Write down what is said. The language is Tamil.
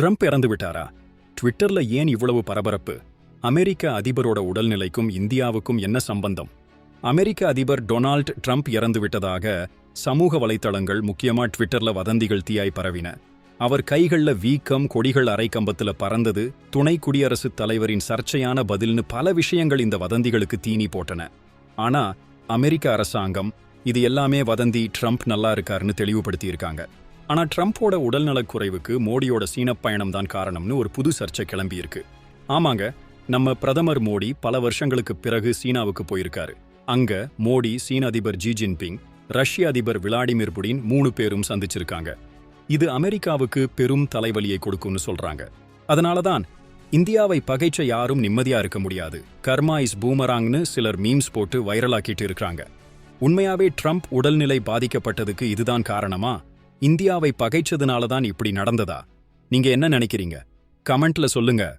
ட்ரம்ப் இறந்து விட்டாரா? ட்விட்டர்ல ஏன் இவ்வளவு பரபரப்பு? அமெரிக்க அதிபரோட உடல்நிலைக்கும் இந்தியாவுக்கும் என்ன சம்பந்தம்? அமெரிக்க அதிபர் டொனால்ட் ட்ரம்ப் இறந்து விட்டதாக சமூக வலைத்தளங்கள் முக்கியமா ட்விட்டர்ல வதந்திகள் தீயாய் பரவின. அவர் கைகள்ல வீக்கம் கொடிகள் அரை கம்பத்துல பறந்தது துணை குடியரசுத் தலைவரின் சர்ச்சையான பதில்னு பல விஷயங்கள் இந்த வதந்திகளுக்கு தீனி போட்டன. ஆனா அமெரிக்க அரசாங்கம் இது எல்லாமே வதந்தி ட்ரம்ப் நல்லா இருக்காருன்னு தெளிவுபடுத்தியிருக்காங்க. ஆனா ட்ரம்ப்போட உடல்நலக் குறைவுக்கு மோடியோட சீனப் பயணம் தான் காரணம்னு ஒரு புது சர்ச்சை கிளம்பியிருக்கு ஆமாங்க நம்ம பிரதமர் மோடி பல வருஷங்களுக்கு பிறகு சீனாவுக்கு போயிருக்காரு. அங்க மோடி சீன அதிபர் ஜி ஜின்பிங் ரஷ்ய அதிபர் விளாடிமிர் புடின் மூணு பேரும் சந்திச்சிருக்காங்க. இது அமெரிக்காவுக்கு பெரும் தலைவலியை கொடுக்கும்னு சொல்றாங்க. அதனால தான் இந்தியாவை பகைச்ச யாரும் நிம்மதியா இருக்க முடியாது. கர்மா இஸ் பூமராங்னு சிலர் மீம்ஸ் போட்டு வைரலாக்கிட்டு இருக்கிறாங்க. உண்மையாவே ட்ரம்ப் உடல்நிலை பாதிக்கப்பட்டதுக்கு இதுதான் காரணமா? இந்தியாவை பகைச்சதுனால தான் இப்படி நடந்ததா? நீங்க என்ன நினைக்கிறீங்க? கமெண்ட்ல சொல்லுங்க.